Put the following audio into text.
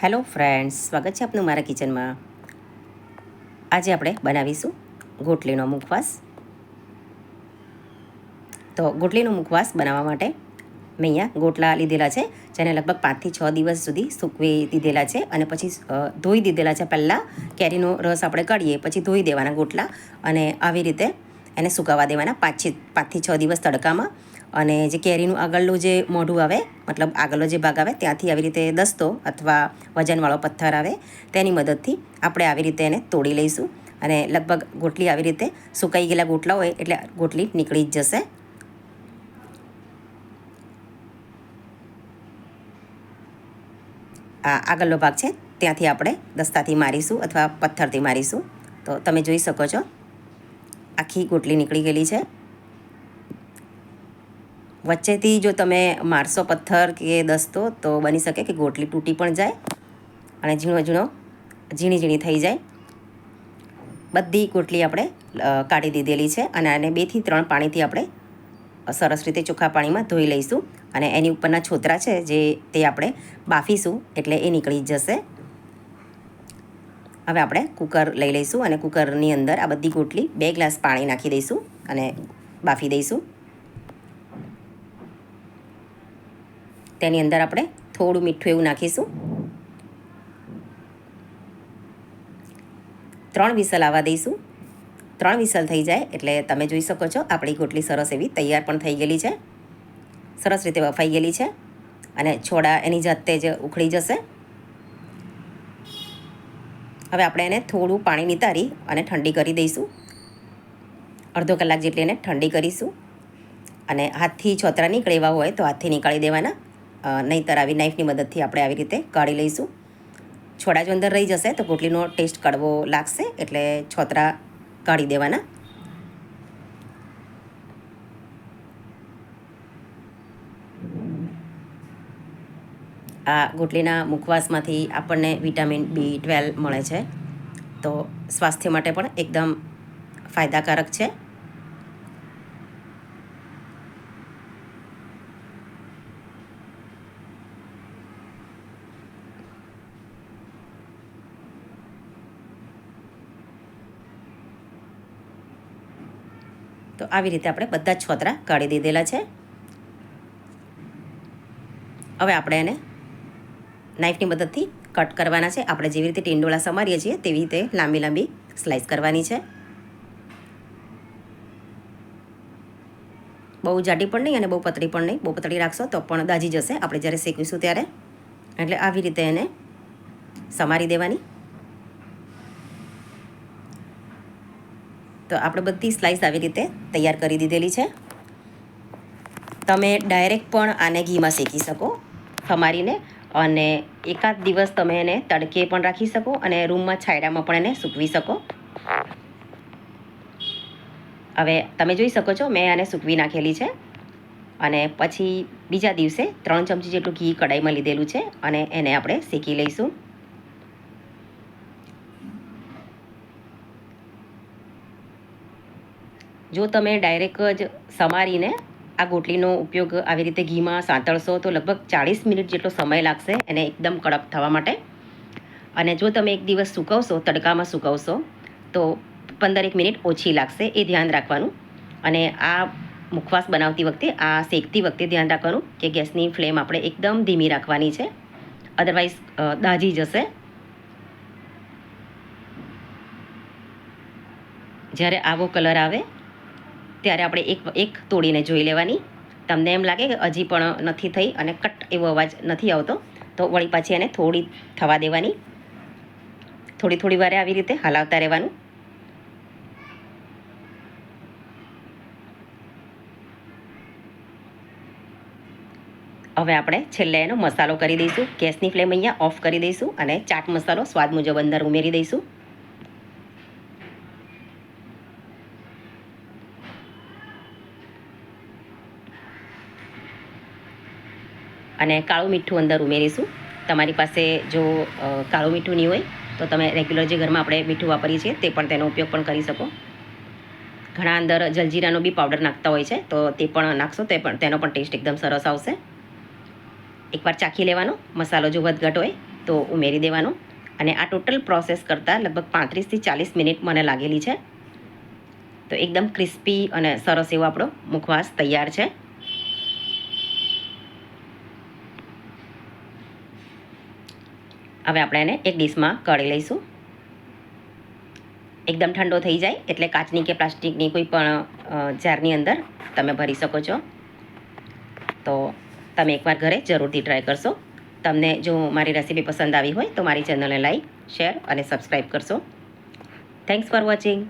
Hello friends, સ્વાગત છે આપનું મારા કિચનમાં. આજે આપણે બનાવીશું ગોટલીનો મુખવાસ. તો ગોટલીનો મુખવાસ બનાવવા માટે મેં અહીંયા ગોટલા લીધેલા છે, જેને લગભગ પાંચથી છ દિવસ સુધી સૂકવી દીધેલા છે અને પછી ધોઈ દીધેલા છે પહેલાં. કેરીનો રસ આપણે કાઢીએ, પછી ધોઈ દેવાના ગોટલા અને આવી રીતે એને સુકાવા દેવાના પાંચથી પાંચથી છ દિવસ તડકામાં. અને જે કેરીનું આગળનું જે મોઢું આવે, મતલબ આગળનો જે ભાગ આવે, ત્યાંથી આવી રીતે દસ્તો અથવા વજનવાળો પથ્થર આવે, તેની મદદથી આપણે આવી રીતે એને તોડી લઈશું. અને લગભગ ગોટલી આવી રીતે સુકાઈ ગયેલા ગોટલા હોય, એટલે ગોટલી નીકળી જ જશે. આ આગળનો ભાગ છે, ત્યાંથી આપણે દસ્તાથી મારીશું અથવા પથ્થરથી મારીશું. તો તમે જોઈ શકો છો, આખી ગોટલી નીકળી ગયેલી છે. વચ્ચેથી જો તમે મારશો પથ્થર કે દસ્તો, તો બની શકે કે ગોટલી તૂટી પણ જાય અને ઝીણો ઝીણો, ઝીણી ઝીણી થઈ જાય. બધી ગોટલી આપણે કાઢી દીધેલી છે અને આને બેથી ત્રણ પાણીથી આપણે સરસ રીતે ચોખ્ખા પાણીમાં ધોઈ લઈશું અને એની ઉપરના છોતરા છે જે તે આપણે બાફીશું એટલે એ નીકળી જશે. હવે આપણે કુકર લઈ લઈશું અને કુકરની અંદર આ બધી ગોટલી બે ગ્લાસ પાણી નાખી દઈશું અને બાફી દઈશું. તેની અંદર આપણે થોડું મીઠું એવું નાખીશું. ત્રણ વિસલ આવવા દઈશું. ત્રણ વિસલ થઈ જાય એટલે તમે જોઈ શકો છો આપણી ગોટલી સરસ એવી તૈયાર પણ થઈ ગયેલી છે. સરસ રીતે વફાઈ ગયેલી છે અને છોડા એની જાતે જ ઉખડી જશે. હવે આપણે એને થોડું પાણી નિતારી અને ઠંડી કરી દઈશું. અડધો કલાક જેટલી એને ઠંડી કરીશું. અને હાથથી છોતરા નીકળે એવા હોય તો હાથથી નીકાળી દેવાના. નહીંતર આવી નાઈફની મદદથી આપણે આવી રીતે કાઢી લઈશું. છોડા જો અંદર રહી જશે તો ગોટલીનો ટેસ્ટ કડવો લાગશે એટલે છોતરા કાઢી દેવાના. આ ગોટલીના મુખવાસમાંથી આપણને વિટામિન બી ટ્વેલ્વ મળે છે. તો સ્વાસ્થ્ય માટે પણ એકદમ ફાયદાકારક છે. તો આવી રીતે આપણે બધા જ છોતરા કાઢી દીધેલા છે. હવે આપણે એને નાઈફની મદદથી કટ કરવાના છે. આપણે જેવી રીતે ટીંડોળા સમારીએ છીએ, તેવી રીતે લાંબી લાંબી સ્લાઇસ કરવાની છે. બહુ જાડી પણ નહીં અને બહુ પતળી પણ નહીં. બહુ પતળી રાખશો તો પણ દાજી જશે. આપણે જ્યારે શેકીશું ત્યારે. એટલે આવી રીતે એને સમારી દેવાની. તો આપણે બધી સ્લાઇસ આવી રીતે તૈયાર કરી દીધેલી છે. તમે ડાયરેક્ટ પણ આને ઘીમાં શેકી શકો, ખમારીને અને એકાદ દિવસ તમે એને તડકે પણ રાખી શકો અને રૂમમાં છાયડામાં પણ એને સૂકવી શકો. હવે તમે જોઈ શકો છો, મેં આને સૂકવી નાખેલી છે અને પછી બીજા દિવસે ત્રણ ચમચી જેટલું ઘી કડાઈમાં લીધેલું છે અને એને આપણે શેકી લઈશું. જો તમે ડાયરેક્ટ જ સમારીને આ ગોટલીનો ઉપયોગ આવી રીતે ઘીમાં સાંતળશો તો લગભગ ચાળીસ મિનિટ જેટલો સમય લાગશે એને એકદમ કડક થવા માટે. અને જો તમે એક દિવસ સૂકવશો, તડકામાં સૂકવશો, તો પંદર એક મિનિટ ઓછી લાગશે એ ધ્યાન રાખવાનું. અને આ મુખવાસ બનાવતી વખતે, આ શેકતી વખતે ધ્યાન રાખવાનું કે ગેસની ફ્લેમ આપણે એકદમ ધીમી રાખવાની છે. અદરવાઇઝ દાજી જશે. જ્યારે આવો કલર આવે ત્યારે આપણે એક એક તોડીને જોઈ લેવાની. તમને એમ લાગે કે હજી પણ નથી થઈ અને કટ એવો અવાજ નથી આવતો, તો વળી પાછી એને થોડી થવા દેવાની. થોડી થોડી વારે આવી રીતે હલાવતા રહેવાનું. હવે આપણે છેલ્લે એનો મસાલો કરી દઈશું. ગેસની ફ્લેમ અહીંયા ઓફ કરી દઈશું અને ચાટ મસાલો સ્વાદ મુજબ અંદર ઉમેરી દઈશું. અને કાળું મીઠું અંદર ઉમેરીશું. તમારી પાસે જો કાળું મીઠું નહીં હોય, તો તમે રેગ્યુલર જે ઘરમાં આપણે મીઠું વાપરીએ છીએ, તે પણ તેનો ઉપયોગ પણ કરી શકો. ઘણા અંદર જલજીરાનો બી પાવડર નાખતા હોય છે, તો તે પણ નાખશો, તે પણ, તેનો પણ ટેસ્ટ એકદમ સરસ આવશે. એકવાર ચાખી લેવાનો, મસાલો જો વધઘટ હોય, તો ઉમેરી દેવાનો. અને આ ટોટલ પ્રોસેસ કરતાં લગભગ પાંત્રીસથી ચાલીસ મિનિટ મને લાગેલી છે. તો એકદમ ક્રિસ્પી અને સરસ એવો આપણો મુખવાસ તૈયાર છે. હવે આપણે એને એક ડીશમાં કાઢી લઈશું. એકદમ ઠંડો થઈ જાય, એટલે કાચની કે પ્લાસ્ટિકની કોઈ પણ જારની અંદર તમે ભરી શકો છો. તો તમે એકવાર ઘરે જરૂરથી ટ્રાય કરશો. તમને જો મારી રેસીપી પસંદ આવી હોય તો મારી ચેનલને લાઈક શેર અને સબસ્ક્રાઈબ કરશો. Thanks for watching